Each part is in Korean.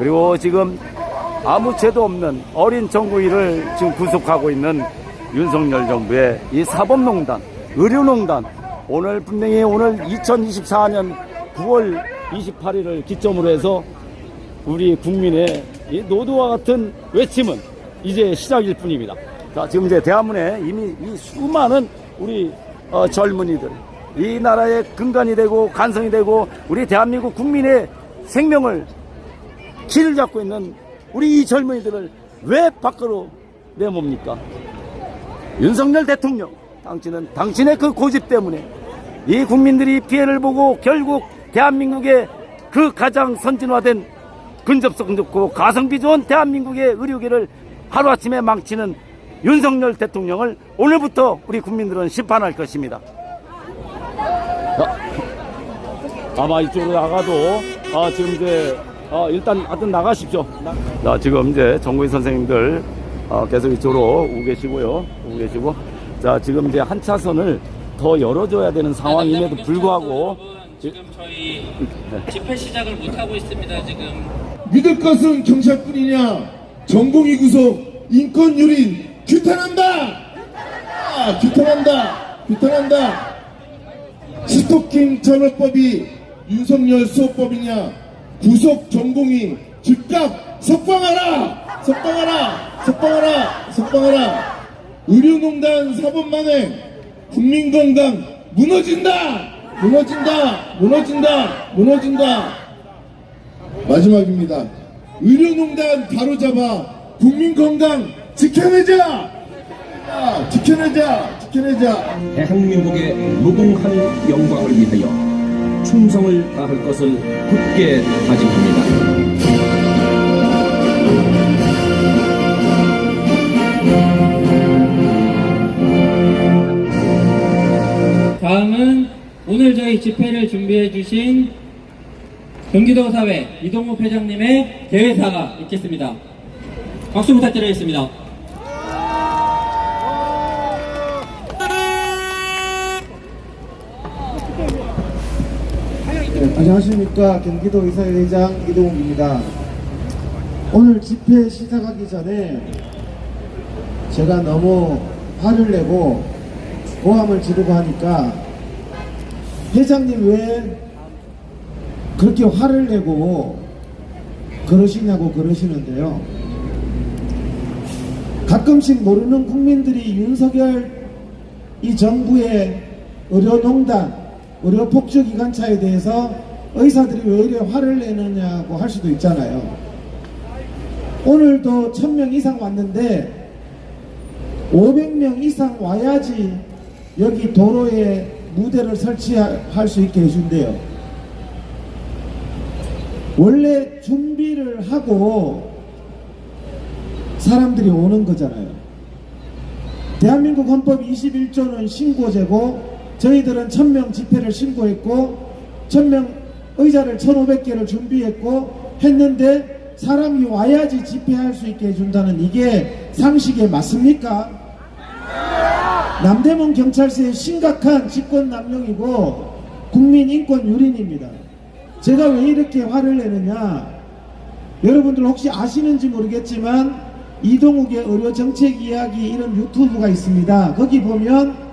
그리고 지금 아무 죄도 없는 어린 정부인을 지금 구속하고 있는 윤석열 정부의 이 사법농단, 의료농단, 오늘 분명히 오늘 2024년 9월 28일을 기점으로 해서 우리 국민의 이 노도와 같은 외침은 이제 시작일 뿐입니다. 자, 지금 이제 대한문에 이미 이 수많은 우리 어, 젊은이들, 이 나라의 근간이 되고 간성이 되고 우리 대한민국 국민의 생명을 길을 잡고 있는 우리 이 젊은이들을 왜 밖으로 내몹니까? 윤석열 대통령, 당신은 당신의 그 고집 때문에 이 국민들이 피해를 보고 결국 대한민국의 그 가장 선진화된 근접성 좋고 가성비 좋은 대한민국의 의료계를 하루아침에 망치는 윤석열 대통령을 오늘부터 우리 국민들은 심판할 것입니다. 자, 아마 이쪽으로 나가도 아, 지금 이제 어, 일단 하여튼 나가십시오. 자, 지금 이제 정구인 선생님들 어, 계속 이쪽으로 오고 계시고요. 오고 계시고 자, 지금 이제 한 차선을 더 열어줘야 되는 상황임에도 불구하고 지금 저희 집회 시작을 못 하고 있습니다. 지금 믿을 것은 경찰뿐이냐? 전공의 구속, 인권 유린, 규탄한다! 아, 규탄한다! 규탄한다! 스토킹 전업법이 윤석열 수호법이냐? 구속 전공의 즉각 석방하라! 석방하라! 석방하라! 석방하라! 의료농단 사법 만행 국민건강 무너진다! 무너진다! 무너진다! 무너진다! 마지막입니다. 의료농단 바로잡아 국민건강 지켜내자! 아, 지켜내자! 지켜내자! 대한민국의 무궁한 영광을 위하여 충성을 다할 것을 굳게 다짐합니다. 다음은 오늘 저희 집회를 준비해 주신 경기도 사회 이동욱 회장님의 대회사가 있겠습니다. 박수 부탁드리겠습니다. 네, 안녕하십니까 경기도 이사회장 이동욱입니다. 오늘 집회 시작하기 전에 제가 너무 화를 내고 고함을 지르고 하니까 회장님 왜 그렇게 화를 내고 그러시냐고 그러시는데요. 가끔씩 모르는 국민들이 윤석열 이 정부의 의료농단, 의료 폭주 기관차에 대해서 의사들이 왜 이래 화를 내느냐고 할 수도 있잖아요. 오늘도 1000명 이상 왔는데 500명 이상 와야지 여기 도로에 무대를 설치할 수 있게 해준대요. 원래 준비를 하고 사람들이 오는 거잖아요. 대한민국 헌법 21조는 신고제고 저희들은 1000명 집회를 신고했고 1000명 의자를 1500개를 준비했고 했는데 사람이 와야지 집회할 수 있게 해준다는 이게 상식에 맞습니까? 남대문 경찰서의 심각한 직권 남용이고 국민 인권 유린입니다. 제가 왜 이렇게 화를 내느냐? 여러분들 혹시 아시는지 모르겠지만 이동욱의 의료 정책 이야기 이런 유튜브가 있습니다. 거기 보면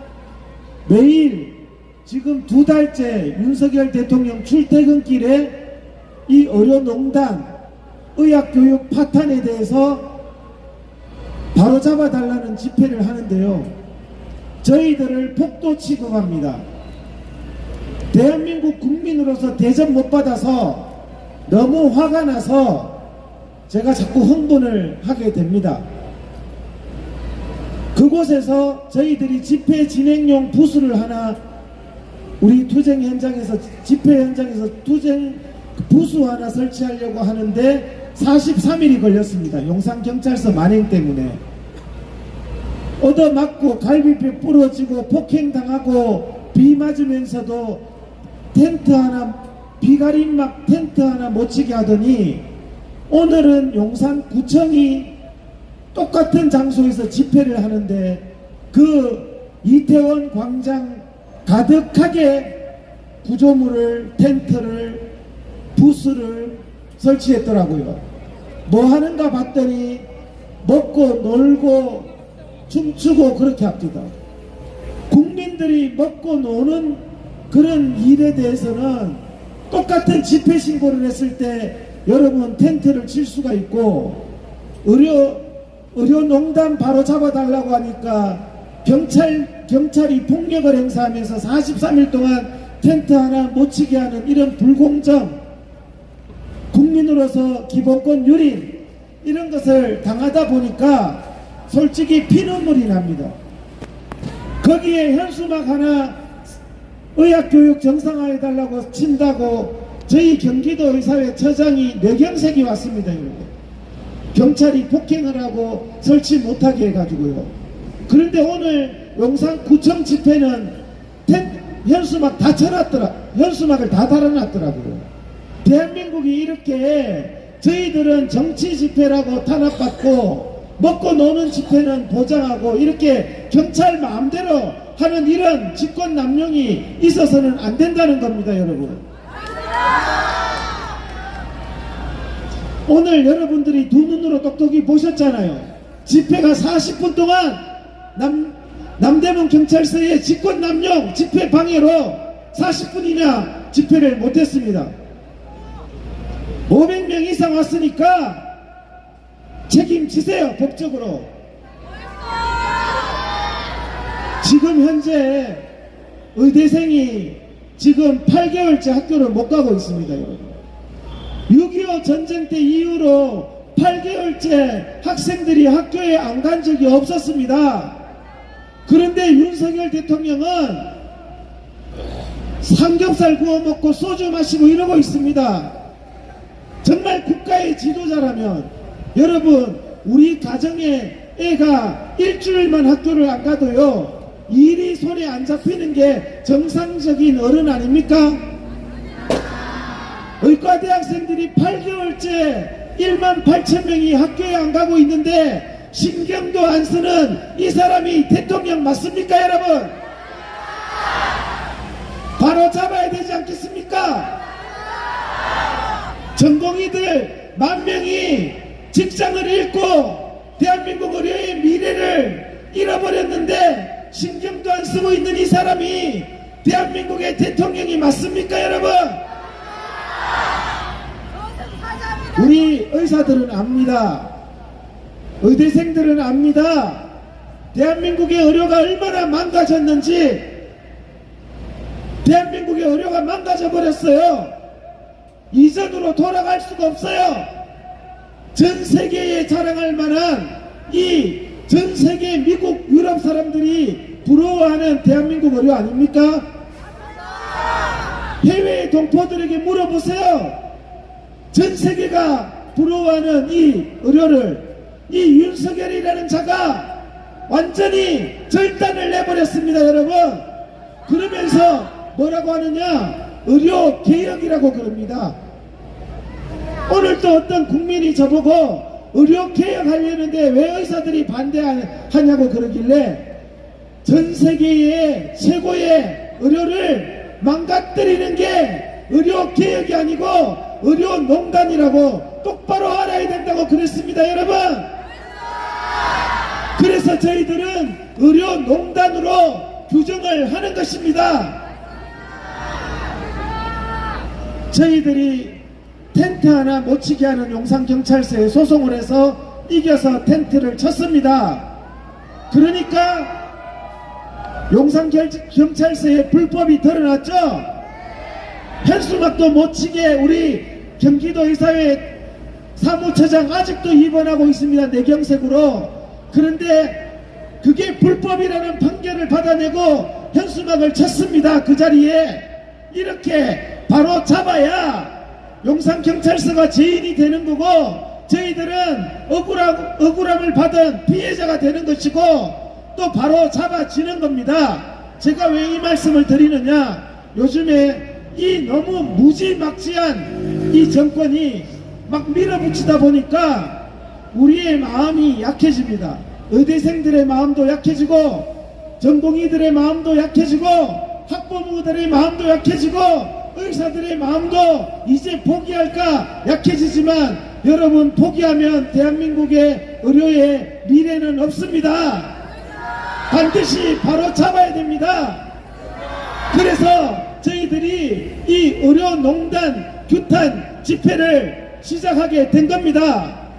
매일 지금 두 달째 윤석열 대통령 출퇴근길에 이 의료농단, 의학교육 파탄에 대해서 바로 잡아 달라는 집회를 하는데요. 저희들을 폭도 취급합니다. 대한민국 국민으로서 대접 못 받아서 너무 화가 나서 제가 자꾸 흥분을 하게 됩니다. 그곳에서 저희들이 집회 진행용 부스를 하나 우리 투쟁 현장에서 집회 현장에서 투쟁 부스 하나 설치하려고 하는데 43일이 걸렸습니다. 용산 경찰서 만행 때문에 얻어맞고 갈비뼈 부러지고 폭행당하고 비 맞으면서도 텐트 하나 비가림막 텐트 하나 못 치게 하더니 오늘은 용산구청이 똑같은 장소에서 집회를 하는데 그 이태원 광장 가득하게 구조물을 텐트를 부스를 설치했더라고요. 뭐 하는가 봤더니 먹고 놀고 춤추고 그렇게 합니다. 국민들이 먹고 노는 그런 일에 대해서는 똑같은 집회 신고를 했을 때 여러분 텐트를 칠 수가 있고 의료 의료농단 바로 잡아달라고 하니까 경찰 경찰이 폭력을 행사하면서 43일 동안 텐트 하나 못 치게 하는 이런 불공정 국민으로서 기본권 유린 이런 것을 당하다 보니까 솔직히 피눈물이 납니다. 거기에 현수막 하나 의학교육 정상화해달라고 친다고 저희 경기도 의사회 처장이 뇌경색이 왔습니다. 여러분. 경찰이 폭행을 하고 설치 못하게 해가지고요. 그런데 오늘 용산구청 집회는 텐, 현수막 다 쳐놨더라. 현수막을 다 달아놨더라고요. 대한민국이 이렇게 저희들은 정치 집회라고 탄압받고 먹고 노는 집회는 보장하고 이렇게 경찰 마음대로 하는 이런 집권 남용이 있어서는 안 된다는 겁니다, 여러분. 오늘 여러분들이 두 눈으로 똑똑히 보셨잖아요. 집회가 40분 동안 남, 남대문 경찰서의 직권 남용 집회 방해로 40분이나 집회를 못했습니다. 500명 이상 왔으니까 책임지세요, 법적으로. 지금 현재 의대생이 지금 8개월째 학교를 못 가고 있습니다, 여러분. 6.25 전쟁 때 이후로 8개월째 학생들이 학교에 안 간 적이 없었습니다. 그런데 윤석열 대통령은 삼겹살 구워 먹고 소주 마시고 이러고 있습니다. 정말 국가의 지도자라면 여러분 우리 가정에 애가 일주일만 학교를 안 가도요 일이 손에 안 잡히는 게 정상적인 어른 아닙니까? 의과 대학생들이 8개월째 1만 8천 명이 학교에 안 가고 있는데 신경도 안 쓰는 이 사람이 대통령 맞습니까 여러분? 바로 잡아야 되지 않겠습니까? 전공의들 만 명이 직장을 잃고 대한민국 의료의 미래를 잃어버렸는데 신경도 안 쓰고 있는 이 사람이 대한민국의 대통령이 맞습니까 여러분? 우리 의사들은 압니다. 의대생들은 압니다. 대한민국의 의료가 얼마나 망가졌는지 대한민국의 의료가 망가져 버렸어요. 이전으로 돌아갈 수가 없어요. 전 세계에 자랑할 만한 이 전 세계 미국 유럽 사람들이 부러워하는 대한민국 의료 아닙니까? 해외 동포들에게 물어보세요. 전 세계가 부러워하는 이 의료를 이 윤석열이라는 자가 완전히 절단을 내버렸습니다, 여러분. 그러면서 뭐라고 하느냐? 의료 개혁이라고 그럽니다. 오늘 또 어떤 국민이 저보고 의료 개혁하려는데 왜 의사들이 반대하냐고 그러길래 전 세계의 최고의 의료를 망가뜨리는 게 의료 개혁이 아니고 의료 농단이라고 똑바로 알아야 된다고 그랬습니다, 여러분. 그래서 저희들은 의료 농단으로 규정을 하는 것입니다. 저희들이 텐트 하나 못 치게 하는 용산경찰서에 소송을 해서 이겨서 텐트를 쳤습니다. 그러니까 용산 경찰서에 불법이 드러났죠? 현수막도 못 치게 우리 경기도 의사회 사무처장 아직도 입원하고 있습니다. 내경색으로. 그런데 그게 불법이라는 판결을 받아내고 현수막을 쳤습니다. 그 자리에 이렇게 바로 잡아야 용산 경찰서가 죄인이 되는 거고 저희들은 억울함, 억울함을 받은 피해자가 되는 것이고 또 바로 잡아지는 겁니다. 제가 왜 이 말씀을 드리느냐 요즘에 이 너무 무지막지한 이 정권이 막 밀어붙이다 보니까 우리의 마음이 약해집니다. 의대생들의 마음도 약해지고 전공의들의 마음도 약해지고 학부모들의 마음도 약해지고 의사들의 마음도 이제 포기할까 약해지지만 여러분 포기하면 대한민국의 의료의 미래는 없습니다. 반드시 바로 잡아야 됩니다. 그래서 저희들이 이 의료농단 규탄 집회를 시작하게 된 겁니다.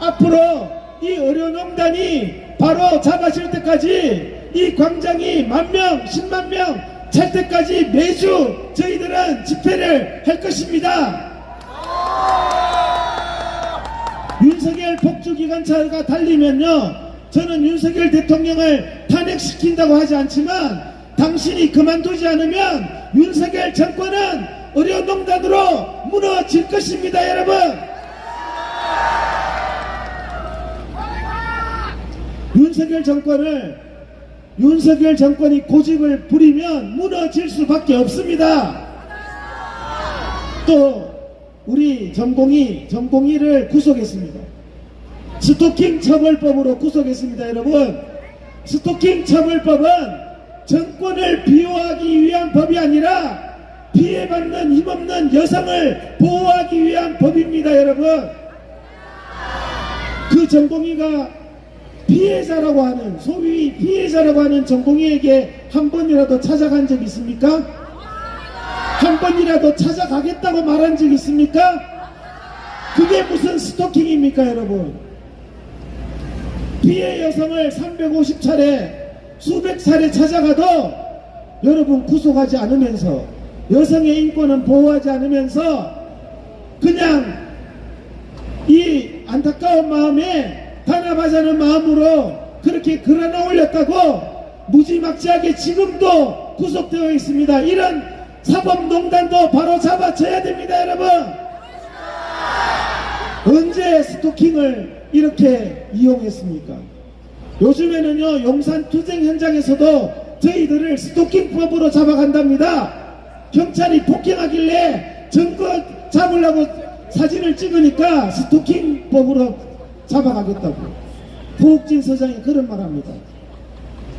앞으로 이 의료농단이 바로 잡아질 때까지 이 광장이 만 명, 10만 명 찰 때까지 매주 저희들은 집회를 할 것입니다. 윤석열 폭주기관차가 달리면요 저는 윤석열 대통령을 탄핵시킨다고 하지 않지만 당신이 그만두지 않으면 윤석열 정권은 의료농단으로 무너질 것입니다 여러분 윤석열 정권을 윤석열 정권이 고집을 부리면 무너질 수밖에 없습니다 또 우리 전공이 전공의를 구속했습니다. 스토킹 처벌법으로 구속했습니다, 여러분. 스토킹 처벌법은 정권을 비호하기 위한 법이 아니라 피해받는 힘없는 여성을 보호하기 위한 법입니다, 여러분. 그 전공의가 피해자라고 하는 소위 피해자라고 하는 전공의에게 한 번이라도 찾아간 적 있습니까? 한 번이라도 찾아가겠다고 말한 적 있습니까? 그게 무슨 스토킹입니까, 여러분? 피해 여성을 350차례, 수백 차례 찾아가도 여러분 구속하지 않으면서 여성의 인권은 보호하지 않으면서 그냥 이 안타까운 마음에 단합하자는 마음으로 그렇게 글 하나 올렸다고 무지막지하게 지금도 구속되어 있습니다. 이런 사법농단도 바로 잡아쳐야 됩니다, 여러분. 언제 스토킹을 이렇게 이용했습니까? 요즘에는요, 용산 투쟁 현장에서도 저희들을 스토킹법으로 잡아간답니다. 경찰이 폭행하길래 증거 잡으려고 사진을 찍으니까 스토킹법으로 잡아가겠다고. 부옥진 서장이 그런 말 합니다.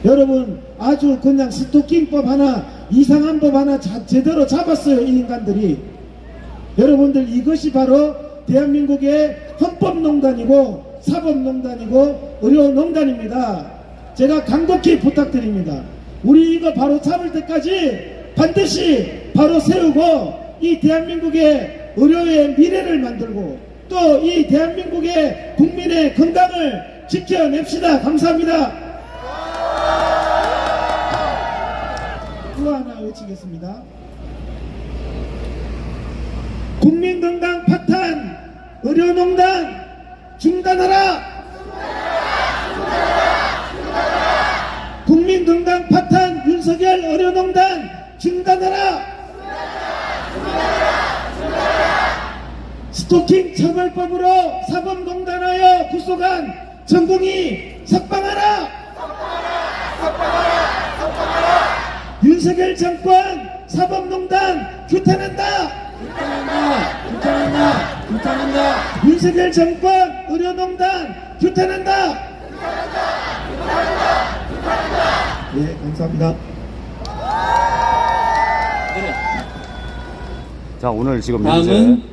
여러분 아주 그냥 스토킹법 하나 이상한 법 하나 자- 제대로 잡았어요 이 인간들이 여러분들 이것이 바로 대한민국의 헌법농단이고 사법농단이고 의료농단입니다. 제가 간곡히 부탁드립니다. 우리 이거 바로 잡을 때까지 반드시 바로 세우고 이 대한민국의 의료의 미래를 만들고 또 이 대한민국의 국민의 건강을 지켜냅시다. 감사합니다. 또 하나 외치겠습니다. 국민 건강 파탄 의료농단 중단하라! 국민건강 파탄 윤석열 의료농단 중단하라! 스토킹 처벌법으로 사법농단하여 구속한 전공이 석방하라! 윤석열 정권 사법농단 규탄한다. 규탄한다. 규탄한다. 규탄한다. 윤석열 정권 의료농단 규탄한다. 규탄한다. 예, 감사합니다. 자, 오늘 지금 다음은 현재